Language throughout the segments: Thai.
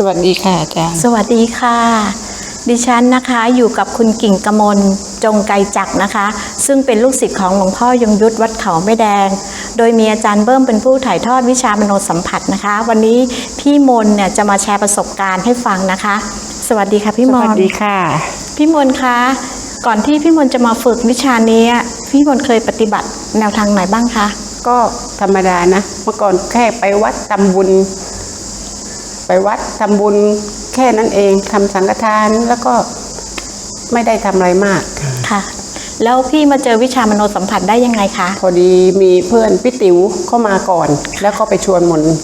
สวัสดีค่ะอาจารย์ สวัสดีค่ะ ดิฉันนะคะอยู่กับคุณกิ่งกมลจงไกรจักรนะคะ ซึ่งเป็นลูกศิษย์ของหลวงพ่อยงยุทธวัดเขาไม่แดง โดยมีอาจารย์เบิ้มเป็นผู้ถ่ายทอดวิชามโนสัมผัสนะคะ วันนี้พี่มนเนี่ยจะมาแชร์ประสบการณ์ให้ฟังนะคะ สวัสดีค่ะพี่สมวัสนดีค่ะ พี่มนคะก่อนที่พี่มนจะมาฝึกวิชานี้พี่มนเคยปฏิบัติแนวทางไหนบ้างคะก็ธรรมดานะ เมื่อก่อนแค่ไปวัดทำบุญ ไปวัดทำบุญแค่นั้นเองทำสังฆทานแล้วก็ไม่ได้ทำอะไรมากค่ะ แล้วพี่มาเจอวิชามโนสัมผัสได้ยังไงคะพอดีมีเพื่อนพี่ติ๋วเข้ามาก่อน แล้วก็ไปชวนมนต์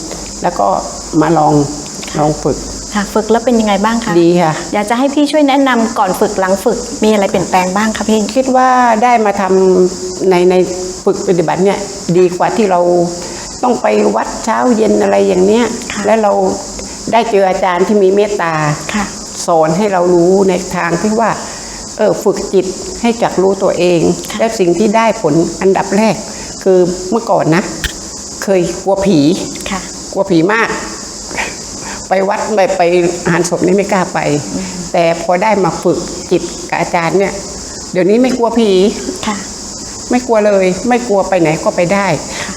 แล้วก็มาลองลองฝึกค่ะฝึกแล้วเป็นยังไงบ้างคะดีค่ะ อยากจะให้พี่ช่วยแนะนำก่อนฝึกหลังฝึกมีอะไรเปลี่ยนแปลงบ้างคะพี่คิดว่าได้มาทำในในฝึกปฏิบัติเนี่ยดีกว่าที่เราต้องไปวัดเช้าเย็นอะไรอย่างเนี้ยค่ะและเรา ได้เจออาจารย์ที่มีเมตตาค่ะสอนให้เรารู้ในทางที่ว่าเออฝึกจิตให้จักรู้ตัวเองค่ะและสิ่งที่ได้ผลอันดับแรก คือเมื่อก่อนนะ เคยกลัวผีค่ะกลัวผีมาก ไปวัดไปไปอาหารศพนี่ไม่กล้าไป แต่พอได้มาฝึกจิตกับอาจารย์เนี่ย เดี๋ยวนี้ไม่กลัวผีค่ะไม่กลัวเลย ไม่กลัวไปไหนก็ไปได้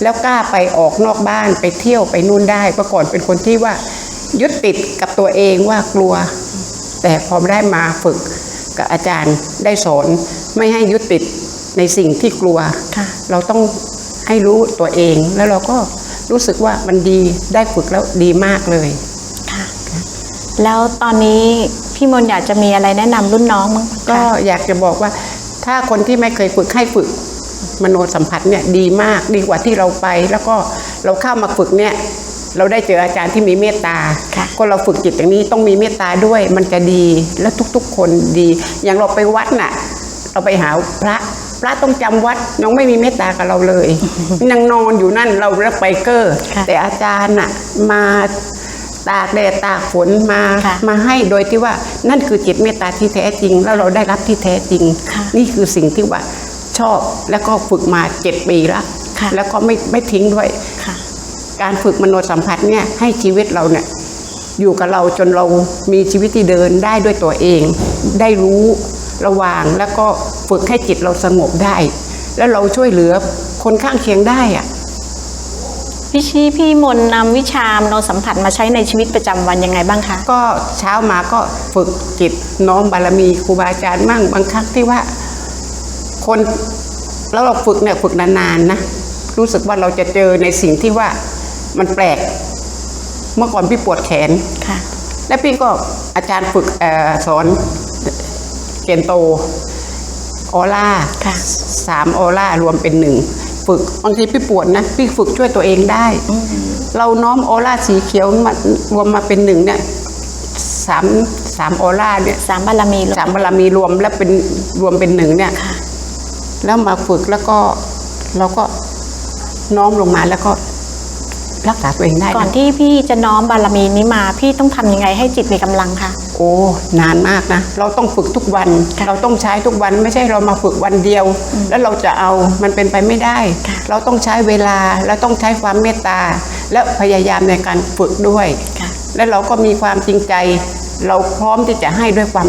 แล้วกล้าไปออกนอกบ้านไปเที่ยวไปนู่นได้เมื่อก่อนเป็นคนที่ว่า ยึดติดกับตัวเองว่ากลัว แต่พอได้มาฝึกกับอาจารย์ได้สอนไม่ให้ยึดติดในสิ่งที่กลัวค่ะเราต้องให้รู้ตัวเองแล้วเราก็รู้สึกว่ามันดีได้ฝึกแล้วดีมากเลยค่ะแล้วตอนนี้พี่มนต์อยากจะมีอะไรแนะนำรุ่นน้องมั้งก็คะอยากจะบอกว่า ถ้าคนที่ไม่เคยฝึกให้ฝึกมโนสัมผัสเนี่ยดีมากดีกว่าที่เราไป แล้วก็เราเข้ามาฝึกเนี่ย เราได้เจออาจารย์ที่มีเมตตาค่ะก็เราฝึกจิตอย่างนี้ต้องมีเมตตาด้วยมันจะดีแล้วทุกๆคนดี อย่างเราไปวัดน่ะ เราไปหาพระพระต้องจำวัดยังไม่มีเมตตากับเราเลยยังนอนอยู่นั่นเราแล้วไปเกอร์ค่ะแต่อาจารย์น่ะมาตากแดดตากฝนมาค่ะมาให้โดยที่ว่านั่นคือจิตเมตตาที่แท้จริง แล้วเราได้รับที่แท้จริงค่ะนี่คือสิ่งที่ว่าชอบแล้วก็ฝึกมาเจ็ดปีแล้วค่ะแล้วก็ไม่ไม่ทิ้งด้วยค่ะ การฝึกมโนสัมผัสเนี่ยให้ชีวิตเราเนี่ยอยู่กับเราจนเรามีชีวิตที่เดินได้ด้วยตัวเอง ได้รู้ระวางแล้วก็ฝึกให้จิตเราสงบได้ แล้วเราช่วยเหลือคนข้างเคียงได้อะพี่ชี้พี่มนต์นำวิชามโนสัมผัสมาใช้ในชีวิตประจำวันยังไงบ้างคะ ก็เช้ามาก็ฝึกจิตน้อมบารมีครูบาอาจารย์มั่งบางครั้งที่ว่า คนแล้วเราฝึกเนี่ยฝึกนานๆนะรู้สึกว่าเราจะเจอในสิ่งที่ว่า มันแปลก เมื่อก่อนพี่ปวดแขนค่ะ แล้วพี่ก็อาจารย์ฝึกเออสอนเกนโตออร่าค่ะสามออร่ารวมเป็นหนึ่งฝึกบางทีพี่ปวดนะพี่ฝึกช่วยตัวเองได้ เราน้อมออร่าสีเขียวมารวมมาเป็นหนึ่งเนี่ยสามสามออร่าเนี่ยสามบารมีเหรอสามบารมีรวมแล้วเป็นรวมเป็นหนึ่งเนี่ยค่ะแล้วมาฝึกแล้วก็เราก็น้อมลงมาแล้วก็ รักษาตัวเองได้ก่อนนะที่พี่จะน้อมบารมีนี้มา พี่ต้องทำยังไงให้จิตมีกำลังคะโอ้นานมากนะ เราต้องฝึกทุกวันค่ะเราต้องใช้ทุกวันไม่ใช่เรามาฝึกวันเดียว แล้วเราจะเอามันเป็นไปไม่ได้ค่ะเราต้องใช้เวลาและต้องใช้ความเมตตา และพยายามในการฝึกด้วยค่ะและเราก็มีความจริงใจ เราพร้อมที่จะให้ด้วยความ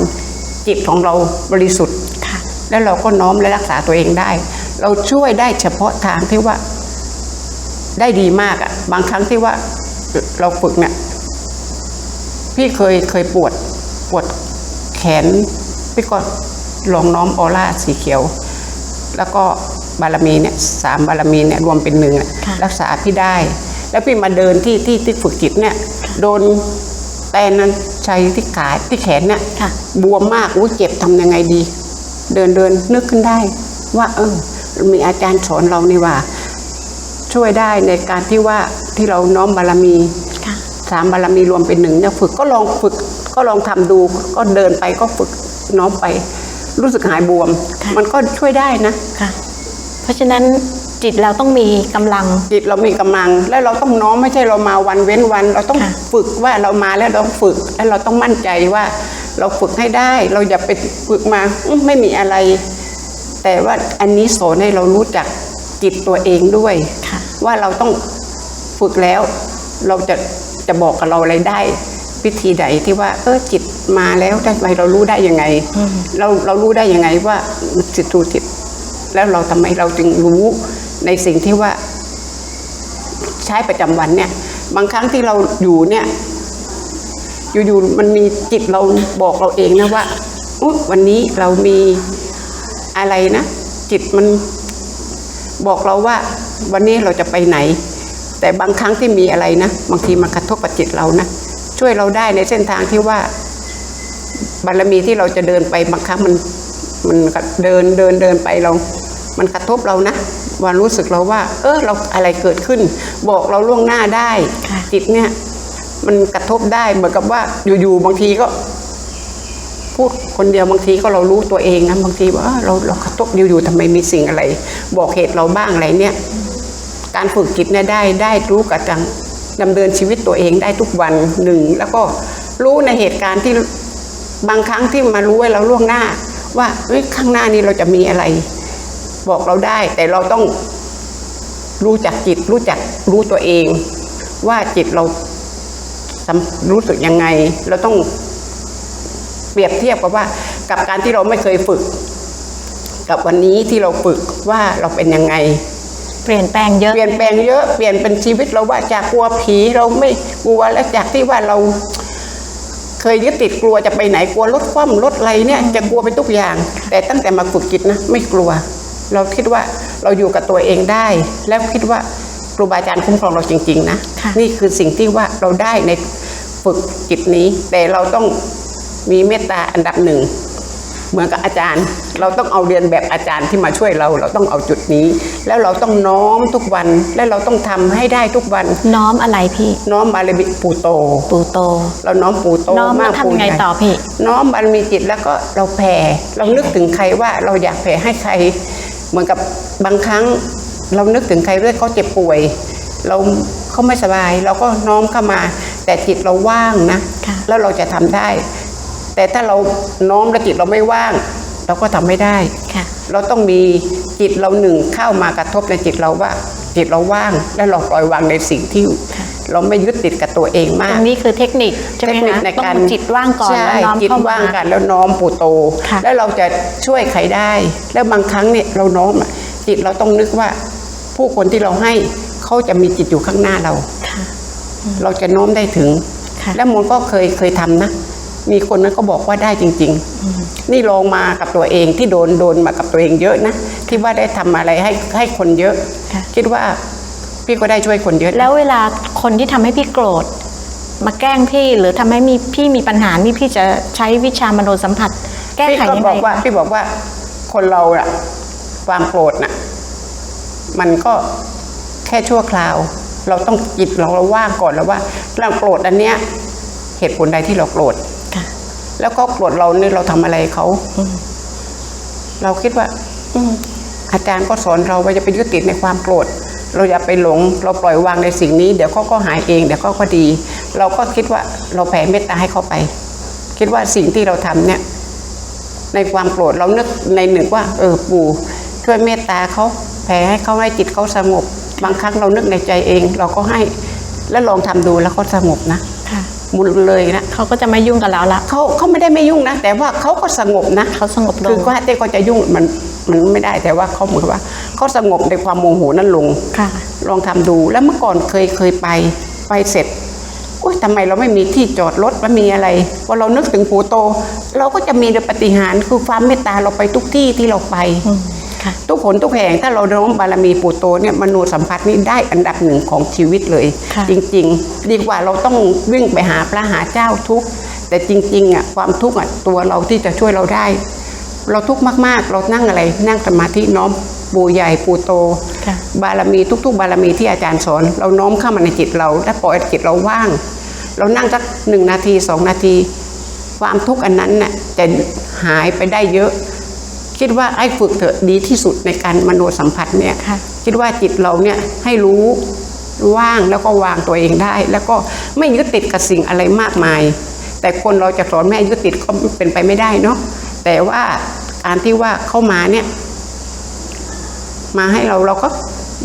จิตของเราบริสุทธิ์ค่ะแล้วเราก็น้อมและรักษาตัวเองได้ เราช่วยได้เฉพาะทางที่ว่า ได้ดีมากอะ่ะ บางครั้งที่ว่าเราฝึกเนี่ย พี่เคยเคยปวดปวดแขน พี่ก็ลองน้อมออร่าสีเขียว แล้วก็บารมีเนี่ยสามบารมีเนี่ยรวมเป็นหนึ่งอะค่ะรักษาพี่ได้ แล้วพี่มาเดินที่ที่ที่ฝึกจิตเนี่ย โดนแตนนั้นชัยที่ขาที่แขนเนี่ยค่ะบวมมากอุ้ยเจ็บทำยังไงดี เดินเดินนึกขึ้นได้ ว่า เออ มีอาจารย์สอนเรานี่ว่า ช่วยได้ในการที่ว่าที่เราน้อมบารมีค่ะสามบารมีรวมเป็นหนึ่งเนี่ยฝึกก็ลองฝึกก็ลองทำดูก็เดินไปก็ฝึกน้อมไป รู้สึกหายบวมค่ะมันก็ช่วยได้นะค่ะ เพราะฉะนั้นจิตเราต้องมีกำลัง จิตเรามีกำลัง และเราต้องน้อมไม่ใช่เรามาวันเว้นวัน เราต้องค่ะฝึกว่าเรามาแล้วเราต้องฝึก และเราต้องมั่นใจว่า เราฝึกให้ได้ เราอย่าไปฝึกมาอื้อไม่มีอะไร แต่ว่าอันนี้สอนให้เรารู้จัก จิตตัวเองด้วยค่ะว่าเราต้องฝึกแล้วเราจะจะบอกกับเราอะไรได้วิธีใดที่ว่า เออจิตมาแล้วทำไมเรารู้ได้ยังไง เราเรารู้ได้ยังไงว่าจิตถูกจิต แล้วเราทำไมเราจึงรู้ในสิ่งที่ว่า ใช้ประจำวันเนี่ย บางครั้งที่เราอยู่เนี่ย อยู่ๆมันมีจิตเราบอกเราเองนะว่าอุ๊ยวันนี้เรามีอะไรนะจิตมัน บอกเราว่าวันนี้เราจะไปไหน แต่บางครั้งที่มีอะไรนะ บางทีมันกระทบกับจิตเรานะ ช่วยเราได้ในเส้นทางที่ว่า บารมีที่เราจะเดินไปบางครั้งมันมันก็เดินเดินเดินไปเรา มันกระทบเรานะวันรู้สึกเราว่า เออเราอะไรเกิดขึ้น บอกเราล่วงหน้าได้ค่ะจิตเนี่ย มันกระทบได้เหมือนกับว่าอยู่ๆบางทีก็ พูดคนเดียวบางทีก็เรารู้ตัวเองนะบางทีว่าเอ้อเราเรากระทบอยู่ๆทำไมมีสิ่งอะไร บอกเหตุเราบ้างอะไรเนี่ย การฝึกจิตเนี่ยได้ได้รู้กระจังดำเนินชีวิตตัวเองได้ทุกวันหนึ่งแล้วก็รู้ในเหตุการณ์ที่บางครั้งที่มารู้ไว้เราล่วงหน้า ว่าเฮ้ยข้างหน้านี้เราจะมีอะไร บอกเราได้ แต่เราต้องรู้จักจิต รู้จักรู้ตัวเอง ว่าจิตเรารู้สึกยังไง เราต้อง รียบเทียบกับว่ากับการที่เราไม่เคยฝึก กับวันนี้ที่เราฝึกว่าเราเป็นยังไงเปลี่ยนแปลงเยอะเปลี่ยนแปลงเยอะเปลี่ยนเป็นชีวิตเราว่าจากกลัวผีเราไม่กลัวแล้วจากที่ว่าเรา เคยยึดติดกลัวจะไปไหนกลัวรถคว่ำรถอะไรเนี่ยจะกลัวไปทุกอย่าง แต่ตั้งแต่มาฝึกจิตนะไม่กลัว เราคิดว่าเราอยู่กับตัวเองได้ แล้วคิดว่าครูบาอาจารย์คุ้มครองเราจริง ๆ นะค่ะนี่คือสิ่งที่ว่าเราได้ในฝึกจิตนี้ แต่เราต้อง มีเมตตาอันดับหนึ่งเหมือนกับอาจารย์ เราต้องเอาเรียนแบบอาจารย์ที่มาช่วยเรา เราต้องเอาจุดนี้ แล้วเราต้องน้อมทุกวัน และเราต้องทำให้ได้ทุกวัน น้อมอะไรพี่ น้อมบารมีปูโต ปูโต เราน้อมปูโตน้อมมาแล้กวทำปูยังไงใหญ่ต่อพี่ น้อมบารมีจิตแล้วก็เราแผ่ เรานึกถึงใครว่าเราอยากแผ่ให้ใคร เหมือนกับบางครั้ง เรานึกถึงใครเรื่องเขาเจ็บป่วย เราเขาไม่สบาย เราก็น้อมเข้ามา แต่จิตเราว่างนะค่ะแล้วเราจะทำได้ แต่ถ้าเราน้อมแล้วจิตเราไม่ว่าง เราก็ทำไม่ได้ค่ะเราต้องมีจิตเราหนึ่งเข้ามากระทบในจิตเราว่า จิตเราว่างและเราปล่อยวางในสิ่งที่เราไม่ยึดติดกับตัวเองมาตกรงนี้คือเทคนิคใช่ไหมเทคนิคคะในต้องการจิตว่างก่อนใช่แล้วน้อมจิตเข้ามาว่างกันแล้วน้อมปู่โตค่ะแล้วเราจะช่วยใครได้ แล้วบางครั้งเนี่ยเราน้อมอะจิตเราต้องนึกว่า ผู้คนที่เราให้เขาจะมีจิตอยู่ข้างหน้าเราค่ะเราจะโน้มได้ถึงค่ะแล้วมนก็เคยเคยทำนะ มีคนนั้นก็บอกว่าได้จริง ๆ นี่ลองมากับตัวเองที่โดนโดนมากับตัวเองเยอะนะที่ว่าได้ทำอะไรให้ให้คนเยอะค่ะคิดว่าพี่ก็ได้ช่วยคนเยอะนะแล้วเวลาคนที่ทำให้พี่โกรธมาแกล้งพี่หรือทำให้มีพี่มีปัญหานี่พี่จะใช้วิชามโนสัมผัส แก้พี่ไขก็ยังบไงอกว่าคะพี่บอกว่าคนเราอะความโกรธน่ะ มันก็แค่ชั่วคราว เราต้องจิตเราเราว่างก่อนแล้วว่าเราโกรธอันเนี้ยเหตุผลใดที่เราโกรธค่ะ แล้วก็โกรธเราเนี่ยเราทำอะไรเขาเราคิดว่า อือาจารย์ก็สอนเราว่าจะไปยึดติดในความโกรธเราอย่าไปหลง เราปล่อยวางในสิ่งนี้ เดี๋ยวเขาก็หายเองเดี๋ยวเขาก็ดี เราก็คิดว่าเราแผ่เมตตาให้เขาไป คิดว่าสิ่งที่เราทำเนี่ย ในความโกรธเรานึกในหนึ่งว่า เออปู่ช่วยเมตตาเขาแผ่ให้เขาให้จิตเขาสงบ บางครั้งเรานึกในใจเอง เราก็ให้แล้วลองทำดูแล้วเขาสงบนะ หมุนเลยนะเขาก็จะไม่ยุ่งกับเราละเขาเขาไม่ได้ไม่ยุ่งนะ แต่ว่าเขาก็สงบนะเขาสงบลงคือก็เต้ก็จะยุ่งมันมันไม่ได้แต่ว่าเขาเหมือนกับว่าเขาสงบในความโมโหนั่นลงค่ะลองทำดูแล้วเมื่อก่อนเคยเคยไปไปเสร็จอุ้ยทำไมเราไม่มีที่จอดรถมันมีอะไรพอเรานึกถึงปู่โต เราก็จะมีปฏิหารย์คือความเมตตาเราไปทุกที่ที่เราไปอืม ค่ะทุกผลทุกแห่งถ้าเราน้อมบารมีปู่โตเนี่ยมโนสัมผัสนี้ได้อันดับหนึ่งของชีวิตเลย ค่ะ จริง ๆ ดีกว่าเราต้องวิ่งไปหาพระหาเจ้าทุกข์แต่จริงๆอะความทุกข์อะตัวเราที่จะช่วยเราได้ เราทุกข์มากๆ เรานั่งอะไร นั่งสมาธิน้อมปู่ใหญ่ปู่โต ค่ะ บารมีทุก ๆ บารมีที่อาจารย์สอน เราน้อมเข้ามาในจิตเราและปล่อยให้จิตเราว่าง เรานั่งสักหนึ่งนาทีสองนาที ความทุกข์อันนั้นน่ะจะหายไปได้เยอะ คิดว่าไอ้ฝึกเถอะดีที่สุดในการมโนสัมผัสเนี่ยค่ะคิดว่าจิตเราเนี่ยให้รู้ว่างแล้วก็วางตัวเองได้ แล้วก็ไม่ยึดติดกับสิ่งอะไรมากมาย แต่คนเราจะสอนแม่ให้ยึดติดก็เป็นไปไม่ได้เนาะแต่ว่าการที่ว่าเข้ามาเนี่ย มาให้เราเราก็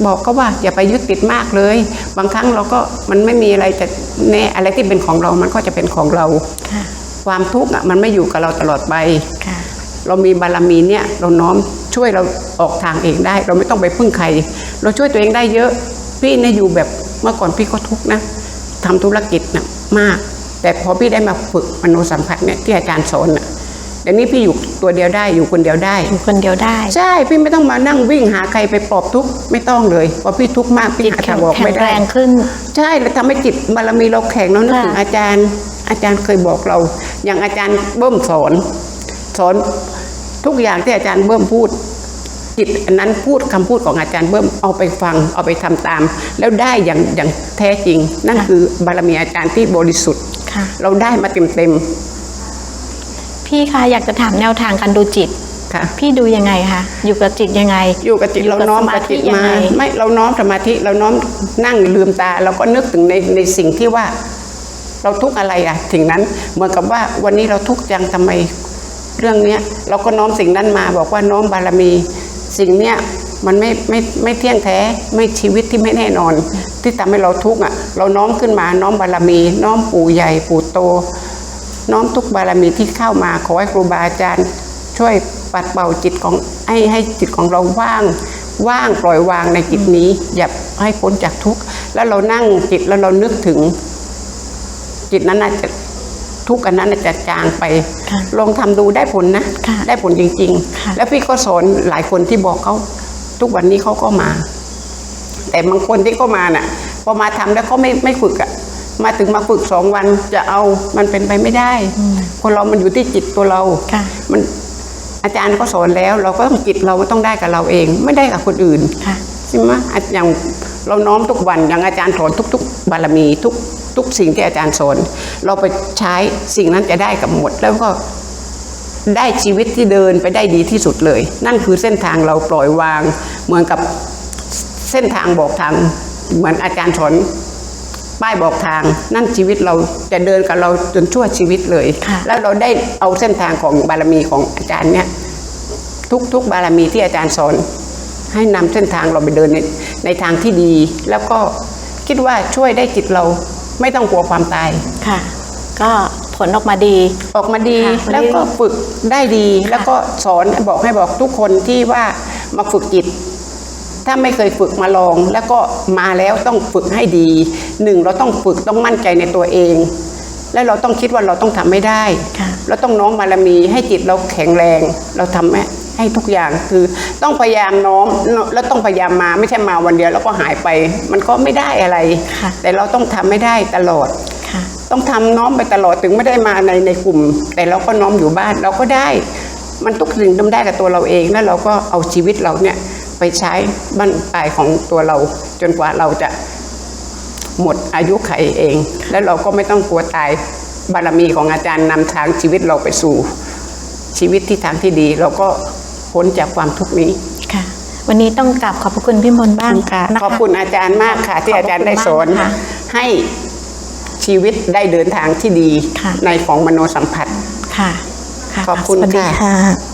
บอกก็ว่าอย่าไปยึดติดมากเลย บางครั้งเราก็มันไม่มีอะไรจะแน่อะไรที่เป็นของเรา มันก็จะเป็นของเราค่ะความทุกข์อะมันไม่อยู่กับเราตลอดไปค่ะ เรามีบารมีเนี่ยเราน้อมช่วยเราออกทางเองได้ เราไม่ต้องไปพึ่งใคร เราช่วยตัวเองได้เยอะ พี่เนี่ยอยู่แบบเมื่อก่อนพี่ก็ทุกข์นะทำธุรกิจนะมาก แต่พอพี่ได้มาฝึกมโนสัมผัสเนี่ยที่อาจารย์สอนน่ะเดี๋ยวนี้พี่อยู่ตัวเดียวได้อยู่คนเดียวได้อยู่คนเดียวได้ ใช่พี่ไม่ต้องมานั่งวิ่งหาใครไปปลอบทุกข์ไม่ต้องเลยเพราะพี่ทุกข์มากพี่จิตหาแข็ทางงออกแข็ไม่งได้แรงขึ้น ใช่แล้วทำให้จิตบารมีเราแข็งเนาะนึกค่ะถึงอาจารย์ อาจารย์เคยบอกเรา อย่างอาจารย์เบิ้มสอน สอนทุกอย่างที่อาจารย์เบิ้มพูดจิตอันนั้นพูดคำพูดของอาจารย์เบิ้มเอาไปฟังเอาไปทำตาม แล้วได้อย่างอย่างแท้จริง นั่นคือบารมีอาจารย์ที่บริสุทธิ์ค่ะเราได้มาเต็มเต็มพี่คะอยากจะถามแนวทางการดูจิตๆค่ะพี่ดูยังไงคะอยู่กับจิตยังไง อยู่กับจิตเราน้อมกับจิตอยู่กับสมาธิยังมาไงไม่เราน้อมสมาธิเราน้อมนั่งลืมตาเราก็นึกถึงในในสิ่งที่ว่า เราทุกข์อะไรอะสิ่งนั้นเหมือนกับว่าวันนี้เราทุกข์จังทำไม เรื่องเนี้ยเราก็น้อมสิ่งนั้นมาบอกว่าน้อมบารมี สิ่งเนี้ยมันไม่ไม่ไม่เที่ยงแท้ไม่ชีวิตที่ไม่แน่นอน ที่ทำให้เราทุกข์อะเราน้อมขึ้นมาน้อมบารมี น้อมปู่ใหญ่ปู่โต น้อมทุกบารมีที่เข้ามาขอให้ครูบาอาจารย์ ช่วยปัดเป่าจิตของให้ให้จิตของเราว่างว่างปล่อยวางในจิตนี้ อย่าให้พ้นจากทุกข์แล้วเรานั่งจิตแล้วเรานึกถึง จิตนั้นน่าจะ ทุกข์อันนั้นน่าจะจางไปค่ะลองทำดูได้ผลนะค่ะได้ผลจริงค่ะๆแล้วพี่ก็สอนหลายคนที่บอกเขาทุกวันนี้เขาก็มา แต่บางคนที่เขามาน่ะพอมาทำแล้วเขาไม่ไม่ฝึกอะมาถึงมาฝึกสองวันจะเอามันเป็นไปไม่ได้ คนเรามันอยู่ที่จิตตัวเราค่ะมันอาจารย์ก็สอนแล้ว เราก็ต้องจิตเราต้องได้กับเราเอง ไม่ได้กับคนอื่นค่ะใช่ไหมอะอย่าง เราน้อมทุกวันอย่างอาจารย์สอนทุก ๆ บารมีทุกทุกสิ่งที่อาจารย์สอนเราไปใช้สิ่งนั้นจะได้กับหมด แล้วก็ได้ชีวิตที่เดินไปได้ดีที่สุดเลย นั่นคือเส้นทางเราปล่อยวาง เหมือนกับเส้นทางบอกทาง เหมือนอาจารย์สอนป้ายบอกทาง นั่นชีวิตเราจะเดินกับเราจนชั่วชีวิตเลยค่ะแล้วเราได้เอาเส้นทางของบารมีของอาจารย์เนี่ยทุกทุกบารมีที่อาจารย์สอนให้นำเส้นทางเราไปเดินใน ในทางที่ดี แล้วก็คิดว่าช่วยได้จิตเราไม่ต้องกลัวความตาย ค่ะ ก็ผลออกมาดี ออกมาดีค่ะแล้วก็ฝึกได้ดี แล้วก็สอนบอกให้บอกทุกคนที่ว่ามาฝึกจิต ถ้าไม่เคยฝึกมาลอง แล้วก็มาแล้วต้องฝึกให้ดีหนึ่งเราต้องฝึกต้องมั่นใจในตัวเอง แล้วเราต้องคิดว่าเราต้องทำไม่ได้ ค่ะ เราต้องน้อมบารมีให้จิตเราแข็งแรง เราทำให้ ให้ทุกอย่างคือต้องพยายามน้อมแล้วต้องพยายามมาไม่ใช่มาวันเดียวแล้วก็หายไป มันก็ไม่ได้อะไรค่ะแต่เราต้องทำไม่ได้ตลอดค่ะต้องทำน้อมไปตลอดถึงไม่ได้มาในในกลุ่ม แต่เราก็น้อมอยู่บ้านเราก็ได้ มันทุกสิ่งทำได้กับตัวเราเองแล้วเราก็เอาชีวิตเราเนี่ยไปใช้บ้านปลายของตัวเรา จนกว่าเราจะหมดอายุไขเอง แล้วเราก็ไม่ต้องกลัวตายบารมีของอาจารย์นำทางชีวิตเราไปสู่ชีวิตที่ทางที่ดีเราก็ พ้นจากความทุกข์นี้ค่ะ วันนี้ต้องกราบขอบพระคุณพี่มนต์บ้างนะะขอบคุณอาจารย์มากค่ะ ที่อาจารย์ได้สอนขอบคุณมากค่ะให้ชีวิตได้เดินทางที่ดีค่ะในของมโนสัมผัสค่ะค่ะขอบคุณสวัสดีค่ะค่ะ